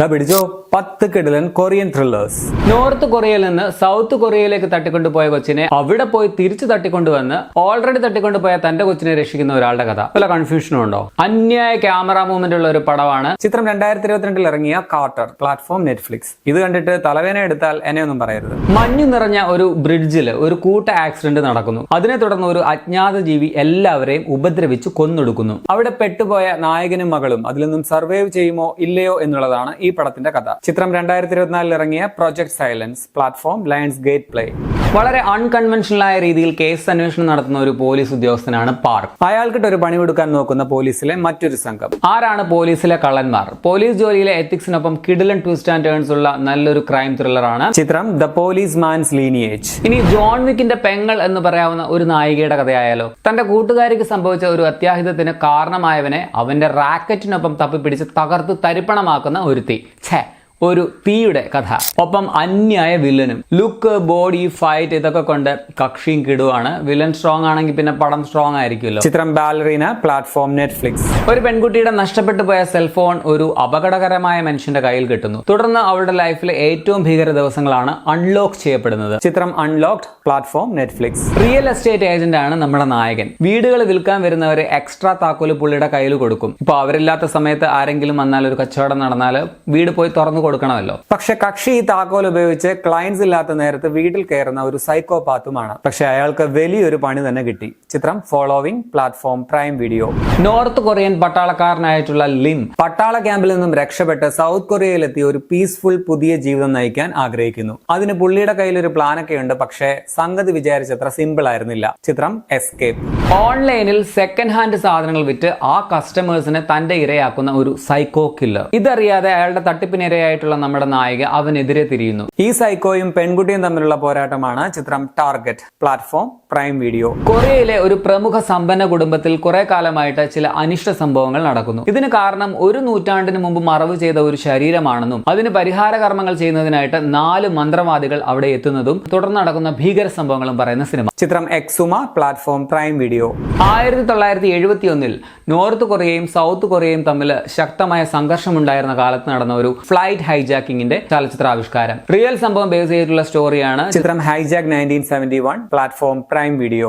ദാ പിടിച്ചോ പത്ത് കിടലൻ കൊറിയൻ ത്രില്ലേഴ്സ് നോർത്ത് കൊറിയയിൽ നിന്ന് സൗത്ത് കൊറിയയിലേക്ക് തട്ടിക്കൊണ്ടുപോയ കൊച്ചിനെ അവിടെ പോയി തിരിച്ചു തട്ടിക്കൊണ്ടുവന്ന് ഓൾറെഡി തട്ടിക്കൊണ്ടുപോയ തന്റെ കൊച്ചിനെ രക്ഷിക്കുന്ന ഒരാളുടെ കഥ. വല്ല കൺഫ്യൂഷനും ഉണ്ടോ? അന്യായ ക്യാമറ മൂവ്മെന്റ് ഉള്ള ഒരു പടമാണ്. ചിത്രം രണ്ടായിരത്തി ഇരുപത്തിരണ്ടിൽ ഇറങ്ങിയ കാർട്ടർ പ്ലാറ്റ്ഫോം നെറ്റ്ഫ്ലിക്സ് ഇത് കണ്ടിട്ട് തലവേന എടുത്താൽ എന്നെ ഒന്നും പറയരുത്. മഞ്ഞു നിറഞ്ഞ ഒരു ബ്രിഡ്ജിൽ ഒരു കൂട്ട ആക്സിഡന്റ് നടക്കുന്നു. അതിനെ തുടർന്ന് ഒരു അജ്ഞാത ജീവി എല്ലാവരെയും ഉപദ്രവിച്ച് കൊന്നൊടുക്കുന്നു. അവിടെ പെട്ടുപോയ നായകനും മകളും അതിൽ നിന്നും സർവൈവ് ചെയ്യുമോ ഇല്ലയോ എന്നുള്ളതാണ് ഈ പടത്തിന്റെ കഥ. ചിത്രം രണ്ടായിരത്തി ഇരുപത്തിനാലിൽ ഇറങ്ങിയ Project Silence platform Lionsgate Play വളരെ അൺകൺവെൻഷണൽ ആയ രീതിയിൽ കേസ് അന്വേഷണം നടത്തുന്ന ഒരു പോലീസ് ഉദ്യോഗസ്ഥനാണ് പാർക്ക്. അയാൾക്കിട്ട് ഒരു പണി കൊടുക്കാൻ നോക്കുന്ന പോലീസിലെ മറ്റൊരു സംഘം. ആരാണ് പോലീസിലെ കള്ളന്മാർ? പോലീസ് ജോലിയിലെ എത്തിക്സിനൊപ്പം കിഡിലൻ ട്വിസ്റ്റ് ആൻഡ് ടേൺസ് ഉള്ള നല്ലൊരു ക്രൈം ത്രില്ലറാണ് ചിത്രം ദ പോലീസ് മാൻസ് ലീനിയേജ് ഇനി ജോൺ വിക്കിന്റെ പെങ്ങൾ എന്ന് പറയാവുന്ന ഒരു നായികയുടെ കഥയായാലോ? തന്റെ കൂട്ടുകാരിക്ക് സംഭവിച്ച ഒരു അത്യാഹിതത്തിന് കാരണമായവനെ അവന്റെ റാക്കറ്റിനൊപ്പം തപ്പിപ്പിടിച്ച് തകർത്ത് തരിപ്പണമാക്കുന്ന ഒരുത്തി. ഛേ ഒരു തീയുടെ കഥ. ഒപ്പം അന്യായ വില്ലനും. ലുക്ക് ബോഡി ഫൈറ്റ് ഇതൊക്കെ കൊണ്ട് കക്ഷിയും കിടുവാണ്. വില്ലൻ സ്ട്രോങ് ആണെങ്കിൽ പിന്നെ പടം സ്ട്രോങ് ആയിരിക്കുമല്ലോ. ചിത്രം ബാലറീന പ്ലാറ്റ്ഫോം നെറ്റ്ഫ്ലിക്സ് ഒരു പെൺകുട്ടിയുടെ നഷ്ടപ്പെട്ടു പോയ സെൽഫോൺ ഒരു അപകടകരമായ മനുഷ്യന്റെ കയ്യിൽ കിട്ടുന്നു. തുടർന്ന് അവളുടെ ലൈഫിലെ ഏറ്റവും ഭീകര ദിവസങ്ങളാണ് അൺലോക്ക് ചെയ്യപ്പെടുന്നത്. ചിത്രം unlocked platform Netflix real estate agent ആണ് നമ്മുടെ നായകൻ. വീടുകൾ വിൽക്കാൻ വരുന്നവരെ എക്സ്ട്രാ താക്കോൽ പുള്ളിയുടെ കയ്യിൽ കൊടുക്കും. ഇപ്പൊ അവരില്ലാത്ത സമയത്ത് ആരെങ്കിലും വന്നാൽ ഒരു കച്ചവടം നടന്നാൽ വീട് പോയി തുറന്നു കൊടുക്കണമല്ലോ. പക്ഷെ കക്ഷി ഈ താക്കോൽ ഉപയോഗിച്ച് ക്ലയൻസ് ഇല്ലാത്ത നേരത്ത് വീട്ടിൽ കയറുന്ന ഒരു സൈക്കോപാത്തുമാണ് പക്ഷെ അയാൾക്ക് വലിയൊരു പണി തന്നെ കിട്ടി. ചിത്രം following platform Prime Video North Korean പട്ടാളക്കാരനായിട്ടുള്ള Lim പട്ടാള ക്യാമ്പിൽ നിന്നും രക്ഷപ്പെട്ട് സൗത്ത് കൊറിയയിലെത്തി ഒരു പീസ്ഫുൾ പുതിയ ജീവിതം നയിക്കാൻ ആഗ്രഹിക്കുന്നു. അതിന് പുള്ളിയുടെ കയ്യിൽ ഒരു പ്ലാനൊക്കെ ഉണ്ട് പക്ഷേ സംഗതി വിചാരിച്ചത്ര സിമ്പിൾ ആയിരുന്നില്ല. ചിത്രം എസ്കേപ്പ് ഓൺലൈനിൽ സെക്കൻഡ് ഹാൻഡ് സാധനങ്ങൾ വിറ്റ് ആ കസ്റ്റമേഴ്സിനെ തന്റെ ഇരയാക്കുന്ന ഒരു സൈക്കോ കില്ലർ ഇതറിയാതെ അയാളുടെ തട്ടിപ്പിനിരയായിട്ടുള്ള നമ്മുടെ നായിക അവനെതിരെ തിരിയുന്നു. ഈ സൈക്കോയും പെൺകുട്ടിയും തമ്മിലുള്ള പോരാട്ടമാണ് ചിത്രം ടാർഗറ്റ് പ്ലാറ്റ്ഫോം പ്രൈം വീഡിയോ കൊറിയയിലെ ഒരു പ്രമുഖ സമ്പന്ന കുടുംബത്തിൽ കുറെ കാലമായിട്ട് ചില അനിഷ്ട സംഭവങ്ങൾ നടക്കുന്നു. ഇതിന് കാരണം ഒരു നൂറ്റാണ്ടിന് മുമ്പ് മറവ് ചെയ്ത ഒരു ശരീരമാണെന്നും അതിന് പരിഹാര കർമ്മങ്ങൾ ചെയ്യുന്നതിനായിട്ട് നാല് മന്ത്രവാദികൾ അവിടെ എത്തുന്നതും തുടർന്ന് നടക്കുന്ന ഭീകര സംഭവങ്ങളും പറയുന്ന സിനിമ. ചിത്രം എക്സുമ പ്ലാറ്റ്ഫോം പ്രൈം വീഡിയോ ആയിരത്തി തൊള്ളായിരത്തി എഴുപത്തി ഒന്നിൽ നോർത്ത് കൊറിയയും സൗത്ത് കൊറിയയും തമ്മിൽ ശക്തമായ സംഘർഷമുണ്ടായിരുന്ന കാലത്ത് നടന്ന ഒരു ഫ്ലൈറ്റ് ഹൈജാക്കിങ്ങിന്റെ ചലച്ചിത്രാവിഷ്കാരം. റിയൽ സംഭവം ബേസ് ചെയ്തിട്ടുള്ള സ്റ്റോറിയാണ് ചിത്രം hijack nineteen seventy one platform Prime Video